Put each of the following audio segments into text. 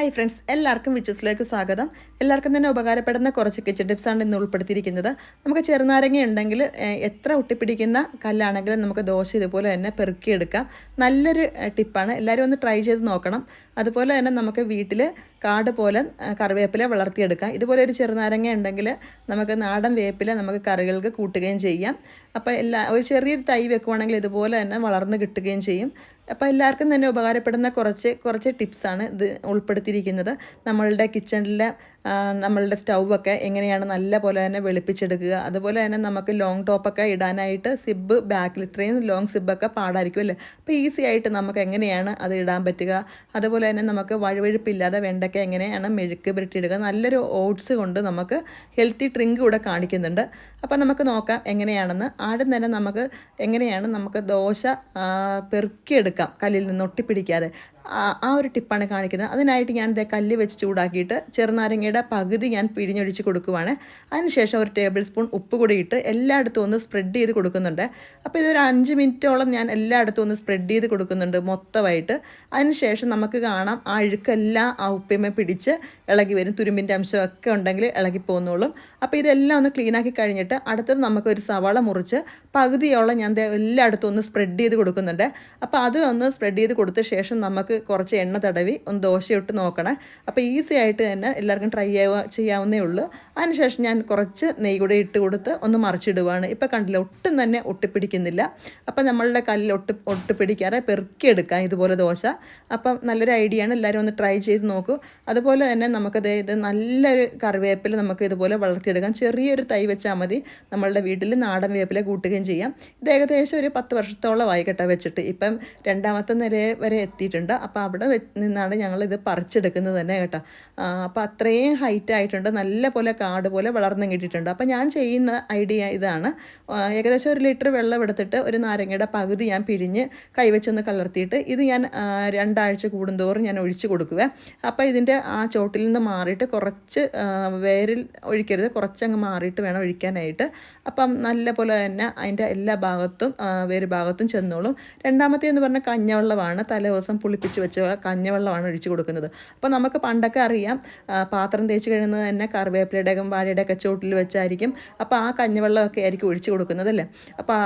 Hi friends എല്ലാവർക്കും വിച്ചസിലേക്ക് സ്വാഗതം. എല്ലാവർക്കും തന്നെ ഉപകാരപ്പെടുന്ന കുറച്ച് കിച്ചൺ ആണ് ഇന്ന് ഉൾപ്പെടുത്തിയിരിക്കുന്നത്. നമുക്ക് ചെറുനാരങ്ങ ഉണ്ടെങ്കിൽ എത്ര ഒട്ടിപ്പിടിക്കുന്ന കല്ലാണെങ്കിലും നമുക്ക് ദോശ ഇതുപോലെ തന്നെ പെറുക്കിയെടുക്കാം. നല്ലൊരു ടിപ്പാണ്. എല്ലാവരും ഒന്ന് ട്രൈ ചെയ്ത് നോക്കണം. അതുപോലെ തന്നെ നമുക്ക് വീട്ടിൽ കാട് പോലെ കറിവേപ്പില വളർത്തിയെടുക്കാം. ഇതുപോലെ ഒരു ചെറുനാരങ്ങ ഉണ്ടെങ്കിൽ നമുക്ക് നാടൻ വേപ്പില നമുക്ക് കറികൾക്ക് കൂട്ടുകയും ചെയ്യാം. അപ്പോൾ എല്ലാ ഒരു ചെറിയൊരു തൈ വെക്കുവാണെങ്കിൽ ഇതുപോലെ തന്നെ വളർന്ന് കിട്ടുകയും ചെയ്യും. അപ്പോൾ എല്ലാവർക്കും തന്നെ ഉപകാരപ്പെടുന്ന കുറച്ച് കുറച്ച് ടിപ്സാണ് ഇത് ഉൾപ്പെടുത്തിയിരിക്കുന്നത്. നമ്മളുടെ കിച്ചണിലെ നമ്മളുടെ സ്റ്റൗവൊക്കെ എങ്ങനെയാണ് നല്ല പോലെ തന്നെ വെളുപ്പിച്ചെടുക്കുക. അതുപോലെ തന്നെ നമുക്ക് ലോങ് ടോപ്പൊക്കെ ഇടാനായിട്ട് സിബ് ബാക്കിൽ ഇത്രയും ലോങ് സിബൊക്കെ പാടായിരിക്കും അല്ലേ? അപ്പോൾ ഈസി ആയിട്ട് നമുക്ക് എങ്ങനെയാണ് അത് ഇടാൻ പറ്റുക? അതുപോലെ തന്നെ നമുക്ക് വഴുവഴുപ്പില്ലാതെ വെണ്ടയ്ക്ക എങ്ങനെയാണ് മെഴുക്ക് പുരട്ടിയിടുക? നല്ലൊരു ഓട്സ് കൊണ്ട് നമുക്ക് ഹെൽത്തി ഡ്രിങ്ക് കൂടെ കാണിക്കുന്നുണ്ട്. അപ്പോൾ നമുക്ക് നോക്കാം എങ്ങനെയാണെന്ന്. ആദ്യം തന്നെ നമുക്ക് എങ്ങനെയാണ് നമുക്ക് ദോശ ആ, പെറുക്കിയെടുക്കാം കല്ലിൽ നിന്ന് ഒട്ടിപ്പിടിക്കാതെ. ആ ഒരു ടിപ്പാണ് കാണിക്കുന്നത്. അതിനായിട്ട് ഞാൻ ഇതേ കല്ല് വെച്ച് ചൂടാക്കിയിട്ട് ചെറുനാരങ്ങയുടെ പകുതി ഞാൻ പിഴിഞ്ഞൊഴിച്ച് കൊടുക്കുവാണ്. അതിനുശേഷം ഒരു ടേബിൾ സ്പൂൺ ഉപ്പ് കൂടി ഇട്ട് എല്ലായിടത്തും ഒന്ന് സ്പ്രെഡ് ചെയ്ത് കൊടുക്കുന്നുണ്ട്. അപ്പോൾ ഇതൊരു അഞ്ച് മിനിറ്റോളം ഞാൻ എല്ലായിടത്തും ഒന്ന് സ്പ്രെഡ് ചെയ്ത് കൊടുക്കുന്നുണ്ട് മൊത്തമായിട്ട്. അതിനുശേഷം നമുക്ക് കാണാം ആ അഴുക്കെല്ലാം ആ ഉപ്പിമ പിടിച്ച് ഇളകി വരും. തുരുമ്പിന്റെ അംശമൊക്കെ ഉണ്ടെങ്കിൽ ഇളകി പോകുന്നോളും അപ്പോൾ ഇതെല്ലാം ഒന്ന് ക്ലീനാക്കി കഴിഞ്ഞിട്ട് അടുത്തത് നമുക്കൊരു സവാള മുറിച്ച് പകുതിയോളം ഞാൻ എല്ലായിടത്തും ഒന്ന് സ്പ്രെഡ് ചെയ്ത് കൊടുക്കുന്നുണ്ട്. അപ്പോൾ അത് ഒന്ന് സ്പ്രെഡ് ചെയ്ത് കൊടുത്ത ശേഷം നമുക്ക് കുറച്ച് എണ്ണ തടവി ഒന്ന് ദോശയിട്ട് നോക്കണേ. അപ്പോൾ ഈസി ആയിട്ട് തന്നെ എല്ലാവർക്കും ട്രൈ ചെയ്യാവുന്നേ ഉള്ളൂ. അതിനുശേഷം ഞാൻ കുറച്ച് നെയ് കൂടെ ഇട്ട് കൊടുത്ത് ഒന്ന് മറിച്ചിടുവാണ്. ഇപ്പോൾ കണ്ടില്ല ഒട്ടും തന്നെ ഒട്ടിപ്പിടിക്കുന്നില്ല. അപ്പോൾ നമ്മളുടെ കല്ലിൽ ഒട്ടി ഒട്ടിപ്പിടിക്കാതെ പെറുക്കിയെടുക്കാം ഇതുപോലെ ദോശ. അപ്പം നല്ലൊരു ഐഡിയ ആണ്. എല്ലാവരും ഒന്ന് ട്രൈ ചെയ്ത് നോക്കൂ. അതുപോലെ തന്നെ നമുക്കത് ഇത് നല്ലൊരു കറിവേപ്പില നമുക്ക് ഇതുപോലെ വളർത്തിയെടുക്കാം. ചെറിയൊരു തൈ വെച്ചാൽ മതി. നമ്മളുടെ വീട്ടിൽ നാടൻ വേപ്പില കൂട്ടുകയും ചെയ്യാം. ഇത് ഏകദേശം ഒരു പത്ത് വർഷത്തോളമായി കേട്ടോ വെച്ചിട്ട്. ഇപ്പം രണ്ടാമത്തെ നില വരെ എത്തിയിട്ടുണ്ട്. അപ്പോൾ അവിടെ നിന്നാണ് ഞങ്ങൾ ഇത് പറിച്ചെടുക്കുന്നത് തന്നെ കേട്ടോ. അപ്പോൾ അത്രയും ഹൈറ്റ് ആയിട്ടുണ്ട്. നല്ല പോലെ കാട് പോലെ വളർന്നു കിട്ടിയിട്ടുണ്ട്. അപ്പോൾ ഞാൻ ചെയ്യുന്ന ഐഡിയ ഇതാണ്. ഏകദേശം ഒരു ലിറ്റർ വെള്ളം എടുത്തിട്ട് ഒരു നാരങ്ങയുടെ പകുതി ഞാൻ പിഴിഞ്ഞ് കൈവച്ചൊന്ന് കലർത്തിയിട്ട് ഇത് ഞാൻ രണ്ടാഴ്ച കൂടുന്തോറും ഞാൻ ഒഴിച്ചു കൊടുക്കുക അപ്പോൾ ഇതിന്റെ ആ ചോട്ടിൽ നിന്ന് മാറിയിട്ട് കുറച്ച് വേരിൽ ഒഴിക്കരുത്. കുറച്ചങ്ങ് മാറിയിട്ട് വേണം ഒഴിക്കാനായിട്ട്. അപ്പം നല്ല പോലെ തന്നെ അതിന്റെ എല്ലാ ഭാഗത്തും വേര് ഭാഗത്തും ചെന്നോളും. രണ്ടാമത്തെ എന്ന് പറഞ്ഞാൽ കഞ്ഞവെള്ളമാണ് തലേ ദിവസം പുളിപ്പിച്ച് വെച്ച കഞ്ഞവെള്ളമാണ് ഒഴിച്ച് കൊടുക്കുന്നത്. അപ്പോൾ നമുക്ക് പണ്ടൊക്കെ അറിയാം പാത്രം തേച്ച് കഴിയുന്നത് തന്നെ കറിവേപ്പിലയുടെയും വാഴയുടെയൊക്കെ ചോട്ടിൽ വെച്ചായിരിക്കും. അപ്പോൾ ആ കഞ്ഞവെള്ളമൊക്കെ ആയിരിക്കും ഒഴിച്ച് കൊടുക്കുന്നത് അല്ലേ? അപ്പോൾ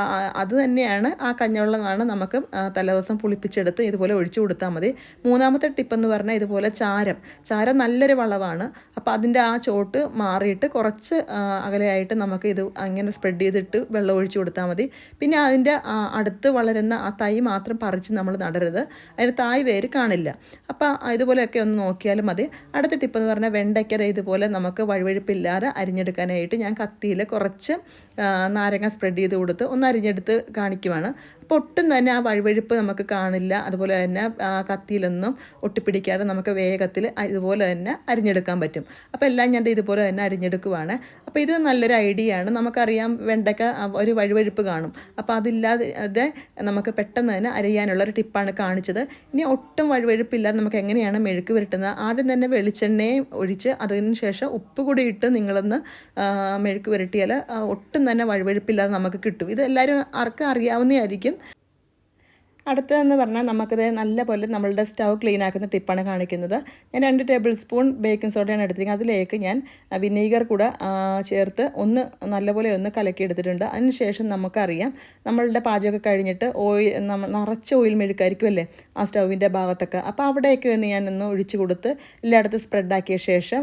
അത് തന്നെയാണ് ആ കഞ്ഞവെള്ളമാണ് നമുക്ക് തലേ തലേദിവസം പുളിപ്പിച്ചെടുത്ത് ഇതുപോലെ ഒഴിച്ചു കൊടുത്താൽ മതി. മൂന്നാമത്തെ ടിപ്പെന്ന് പറഞ്ഞാൽ ഇതുപോലെ ചാരം. ചാരം നല്ലൊരു വളമാണ്. അപ്പോൾ അതിന്റെ ആ ചോട്ട് മാറിയിട്ട് കുറച്ച് അകലെയായിട്ട് നമുക്ക് ഇത് അങ്ങനെ സ്പ്രെഡ് ചെയ്തിട്ട് വെള്ളം ഒഴിച്ചു കൊടുത്താൽ മതി. പിന്നെ അതിന്റെ അടുത്ത് വളരുന്ന ആ തൈ മാത്രം പറിച്ച് നമ്മൾ നടരുത്. അതിന് തായ് വേര് കാണില്ല. അപ്പോൾ ഇതുപോലെയൊക്കെ ഒന്ന് നോക്കിയാലും മതി. അടുത്ത ടിപ്പ് എന്ന് പറഞ്ഞാൽ വെണ്ടയ്ക്കത് ഇതുപോലെ നമുക്ക് വഴുവഴുപ്പില്ലാതെ അരിഞ്ഞെടുക്കാനായിട്ട് ഞാൻ കത്തിയിൽ കുറച്ച് നാരങ്ങ സ്പ്രെഡ് ചെയ്ത് കൊടുത്ത് ഒന്ന് അരിഞ്ഞെടുത്ത് കാണിക്കുവാണ്. അപ്പോൾ ഒട്ടും തന്നെ ആ വഴുവഴുപ്പ് നമുക്ക് കാണില്ല. അതുപോലെ തന്നെ കത്തിയിലൊന്നും ഒട്ടിപ്പിടിക്കാതെ നമുക്ക് വേഗത്തിൽ ഇതുപോലെ തന്നെ അരിഞ്ഞെടുക്കാൻ പറ്റും. അപ്പോൾ എല്ലാം ഞാൻ ഇതുപോലെ തന്നെ അരിഞ്ഞെടുക്കുവാണ്. അപ്പോൾ ഇത് നല്ലൊരു ഐഡിയ ആണ്. നമുക്കറിയാം വെണ്ടയ്ക്ക ഒരു വഴുവഴുപ്പ് കാണും. അപ്പോൾ അതില്ലാതെ നമുക്ക് പെട്ടെന്ന് തന്നെ അരിയാനുള്ള ഒരു ടിപ്പാണ് കാണിച്ചത്. ഇനി ഒട്ടും വഴുവഴുപ്പില്ലാതെ നമുക്ക് എങ്ങനെയാണ് മെഴുക്ക് പുരട്ടുന്നത്? ആദ്യം തന്നെ വെളിച്ചെണ്ണയും ഒഴിച്ച് അതിന് ശേഷം ഉപ്പ് കൂടി ഇട്ട് നിങ്ങളൊന്ന് മെഴുക്ക് പുരട്ടിയാൽ ഒട്ടും തന്നെ വഴുവഴുപ്പില്ലാതെ നമുക്ക് കിട്ടും. ഇത് എല്ലാവരും ആർക്കും അറിയാവുന്നതായിരിക്കും. അടുത്തതെന്ന് പറഞ്ഞാൽ നമുക്കത് നല്ല പോലെ നമ്മളുടെ സ്റ്റൗ ക്ലീൻ ആക്കുന്ന ടിപ്പാണ് കാണിക്കുന്നത്. ഞാൻ രണ്ട് ടേബിൾ സ്പൂൺ ബേക്കിംഗ് സോഡയാണ് എടുത്തിരിക്കുന്നത്. അതിലേക്ക് ഞാൻ വിനീഗർ കൂടെ ചേർത്ത് ഒന്ന് നല്ലപോലെ ഒന്ന് കലക്കി എടുത്തിട്ടുണ്ട്. അതിനുശേഷം നമുക്കറിയാം നമ്മളുടെ പാചകമൊക്കെ കഴിഞ്ഞിട്ട് ഓയിൽ നിറച്ച ഓയിൽ മെഴുക്കായിരിക്കും അല്ലേ ആ സ്റ്റൗവിന്റെ ഭാഗത്തൊക്കെ. അപ്പോൾ അവിടെയൊക്കെ ഒന്ന് ഒഴിച്ച് കൊടുത്ത് എല്ലായിടത്തും സ്പ്രെഡാക്കിയ ശേഷം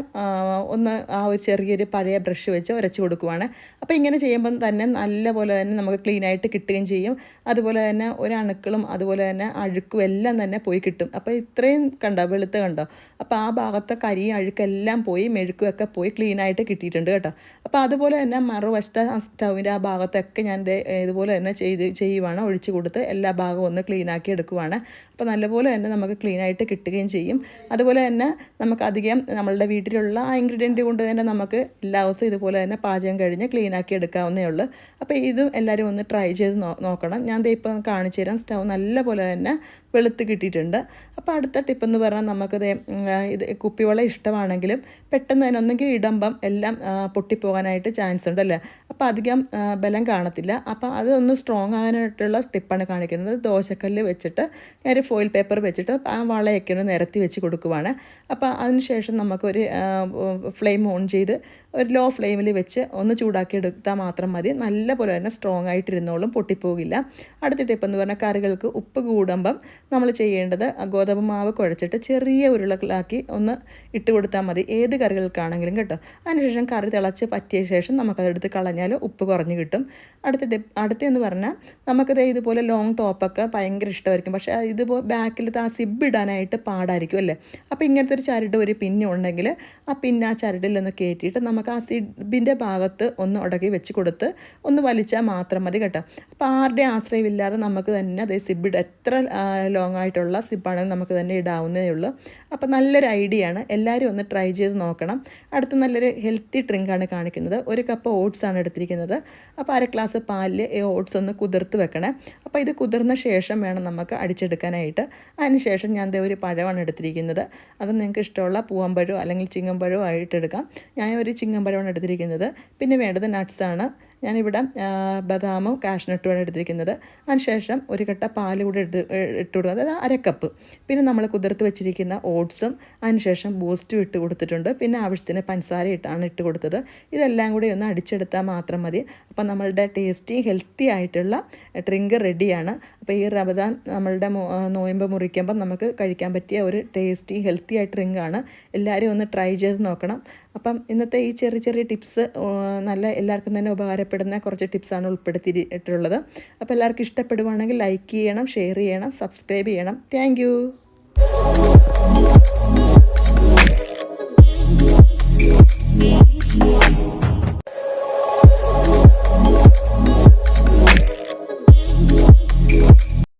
ഒന്ന് ആ ഒരു ചെറിയൊരു പഴയ ബ്രഷ് വെച്ച് ഉരച്ചു കൊടുക്കുവാണ്. അപ്പോൾ ഇങ്ങനെ ചെയ്യുമ്പം തന്നെ നല്ലപോലെ തന്നെ നമുക്ക് ക്ലീനായിട്ട് കിട്ടുകയും ചെയ്യും. അതുപോലെ തന്നെ ഒരു അണുക്കളും അതുപോലെ തന്നെ അഴുക്കും എല്ലാം തന്നെ പോയി കിട്ടും. അപ്പോൾ ഇത്രയും കണ്ടോ വെളുത്ത് കണ്ടോ? അപ്പോൾ ആ ഭാഗത്തെ കരിയും അഴുക്കെല്ലാം പോയി മെഴുക്കുമൊക്കെ പോയി ക്ലീനായിട്ട് കിട്ടിയിട്ടുണ്ട് കേട്ടോ. അപ്പോൾ അതുപോലെ തന്നെ മറുവശത്തെ സ്റ്റൗവിന്റെ ആ ഭാഗത്തൊക്കെ ഞാൻ ഇതുപോലെ തന്നെ ചെയ്ത് ചെയ്യുവാണ്. ഒഴിച്ചു കൊടുത്ത് എല്ലാ ഭാഗവും ഒന്ന് ക്ലീനാക്കി എടുക്കുവാണ്. അപ്പോൾ നല്ലപോലെ തന്നെ നമുക്ക് ക്ലീനായിട്ട് കിട്ടുകയും ചെയ്യും. അതുപോലെ തന്നെ നമുക്ക് അധികം നമ്മളുടെ വീട്ടിലുള്ള ആ ഇൻഗ്രീഡിയന്റ് കൊണ്ട് തന്നെ നമുക്ക് എല്ലാ ദിവസവും ഇതുപോലെ തന്നെ പാചകം കഴിഞ്ഞ് ക്ലീനാക്കി എടുക്കാവുന്നേ ഉള്ളൂ. അപ്പോൾ ഇതും എല്ലാവരും ഒന്ന് ട്രൈ ചെയ്ത് നോക്കണം. ഞാൻ ദേ ഇപ്പം കാണിച്ചു തരാം. സ്റ്റൗ നല്ല പോലെ തന്നെ വെളുത്ത് കിട്ടിയിട്ടുണ്ട്. അപ്പോൾ അടുത്ത ടിപ്പ് എന്ന് പറഞ്ഞാൽ നമുക്കത് ഇത് കുപ്പിവെള്ളം ഇഷ്ടമാണെങ്കിലും പെട്ടെന്ന് തന്നെ ഒന്നെങ്കിൽ ഇടുമ്പം എല്ലാം പൊട്ടിപ്പോകാനായിട്ട് ചാൻസ് ഉണ്ട് അല്ലേ? അപ്പോൾ അധികം ബലം കാണത്തില്ല. അപ്പോൾ അതൊന്ന് സ്ട്രോങ് ആകാനായിട്ടുള്ള ടിപ്പാണ് കാണിക്കുന്നത്. ദോശക്കല്ല് വെച്ചിട്ട് ഒരു ഫോയിൽ പേപ്പർ വെച്ചിട്ട് ആ വളയൊക്കെ ഒന്ന് നിരത്തി വെച്ച് കൊടുക്കുവാണ്. അപ്പോൾ അതിനുശേഷം നമുക്കൊരു ഫ്ലെയിം ഓൺ ചെയ്ത് ഒരു ലോ ഫ്ലെയിമിൽ വെച്ച് ഒന്ന് ചൂടാക്കി എടുത്താൽ മാത്രം മതി. നല്ല പോലെ തന്നെ സ്ട്രോങ് ആയിട്ടിരുന്നോളും പൊട്ടിപ്പോകില്ല. അടുത്ത ടിപ്പ് എന്ന് പറഞ്ഞാൽ കറികൾക്ക് ഉപ്പ് കൂടുമ്പം നമ്മൾ ചെയ്യേണ്ടത് ഗോതമ്പ് മാവ് കുഴച്ചിട്ട് ചെറിയ ഉരുളകളാക്കി ഒന്ന് ഇട്ട് കൊടുത്താൽ മതി. ഏത് കറികൾക്കാണെങ്കിലും കേട്ടോ. അതിനുശേഷം കറി തിളച്ച് പറ്റിയ ശേഷം നമുക്കതെടുത്ത് കളഞ്ഞാൽ ഉപ്പ് കുറഞ്ഞ് കിട്ടും. അടുത്ത ടിപ്പ് അടുത്തെന്ന് പറഞ്ഞാൽ നമുക്കത് ഇതുപോലെ ലോങ് ടോപ്പൊക്കെ ഭയങ്കര ഇഷ്ടമായിരിക്കും. പക്ഷേ ഇതുപോലെ ബാക്കിലത്തെ ആ സിബ് ഇടാനായിട്ട് പാടായിരിക്കും അല്ലേ? അപ്പോൾ ഇങ്ങനത്തെ ഒരു ചരട് ഒരു പിന്നുണ്ടെങ്കിൽ ആ പിന്നെ ആ ചരടിൽ ഒന്ന് കയറ്റിയിട്ട് നമുക്ക് ആ സിബിന്റെ ഭാഗത്ത് ഒന്ന് ഉടക്കി വെച്ച് കൊടുത്ത് ഒന്ന് വലിച്ചാൽ മാത്രം മതി കേട്ടോ. അപ്പോൾ ആരുടെ ആശ്രയമില്ലാതെ നമുക്ക് തന്നെ അതേ സിബിഡ് എത്ര ലോങ് ആയിട്ടുള്ള സിപ്പാണെങ്കിൽ നമുക്ക് തന്നെ ഇടാവുന്നതേ ഉള്ളൂ. അപ്പോൾ നല്ലൊരു ഐഡിയ ആണ്. എല്ലാവരും ഒന്ന് ട്രൈ ചെയ്ത് നോക്കണം. അടുത്ത നല്ലൊരു ഹെൽത്തി ഡ്രിങ്കാണ് കാണിക്കുന്നത്. ഒരു കപ്പ് ഓട്സ് ആണ് എടുത്തിരിക്കുന്നത്. അപ്പോൾ അര ഗ്ലാസ് പാലിൽ ഈ ഓട്സ് ഒന്ന് കുതിർത്ത് വെക്കണേ. അപ്പോൾ ഇത് കുതിർന്ന ശേഷം വേണം നമുക്ക് അടിച്ചെടുക്കാനായിട്ട്. അതിനുശേഷം ഞാൻ ദേ ഒരു പഴമാണ് എടുത്തിരിക്കുന്നത്. അത് നിങ്ങൾക്ക് ഇഷ്ടമുള്ള പൂവമ്പഴോ അല്ലെങ്കിൽ ചിങ്ങമ്പഴോ ആയിട്ട് എടുക്കാം. ഞാൻ ഒരു ചിങ്ങമ്പഴമാണ് എടുത്തിരിക്കുന്നത്. പിന്നെ വേണ്ടത് നട്ട്സാണ് ഞാനിവിടെ ബദാമും കാഷ്നട്ടുമാണ് എടുത്തിരിക്കുന്നത്. അതിനുശേഷം ഒരു കട്ട പാൽ കൂടെ എടുത്ത് ഇട്ട് കൊടുക്കുക. അതായത് അരക്കപ്പ് പിന്നെ നമ്മൾ കുതിർത്ത് വെച്ചിരിക്കുന്ന ഓട്സും അതിനുശേഷം ബൂസ്റ്റും ഇട്ട് കൊടുത്തിട്ടുണ്ട്. പിന്നെ ആവശ്യത്തിന് പഞ്ചസാര ഇട്ടാണ് ഇട്ട് കൊടുത്തത്. ഇതെല്ലാം കൂടി ഒന്ന് അടിച്ചെടുത്താൽ മാത്രം മതി. അപ്പം നമ്മളുടെ ടേസ്റ്റി ഹെൽത്തി ആയിട്ടുള്ള ഡ്രിങ്ക് റെഡിയാണ്. അപ്പോൾ ഈ റമദാൻ നമ്മളുടെ നോയമ്പ് മുറിക്കുമ്പം നമുക്ക് കഴിക്കാൻ പറ്റിയ ഒരു ടേസ്റ്റി ഹെൽത്തി ആയിട്ട് ഡ്രിങ്കാണ്. എല്ലാവരും ഒന്ന് ട്രൈ ചെയ്ത് നോക്കണം. അപ്പം ഇന്നത്തെ ഈ ചെറിയ ചെറിയ ടിപ്സ് നല്ല എല്ലാവർക്കും തന്നെ ഉപകാരപ്പെടുന്ന കുറച്ച് ടിപ്സാണ് ഉൾപ്പെടുത്തിയിട്ടുള്ളത്. അപ്പോൾ എല്ലാവർക്കും ഇഷ്ടപ്പെടുവാണെങ്കിൽ ലൈക്ക് ചെയ്യണം ഷെയർ ചെയ്യണം സബ്സ്ക്രൈബ് ചെയ്യണം. താങ്ക്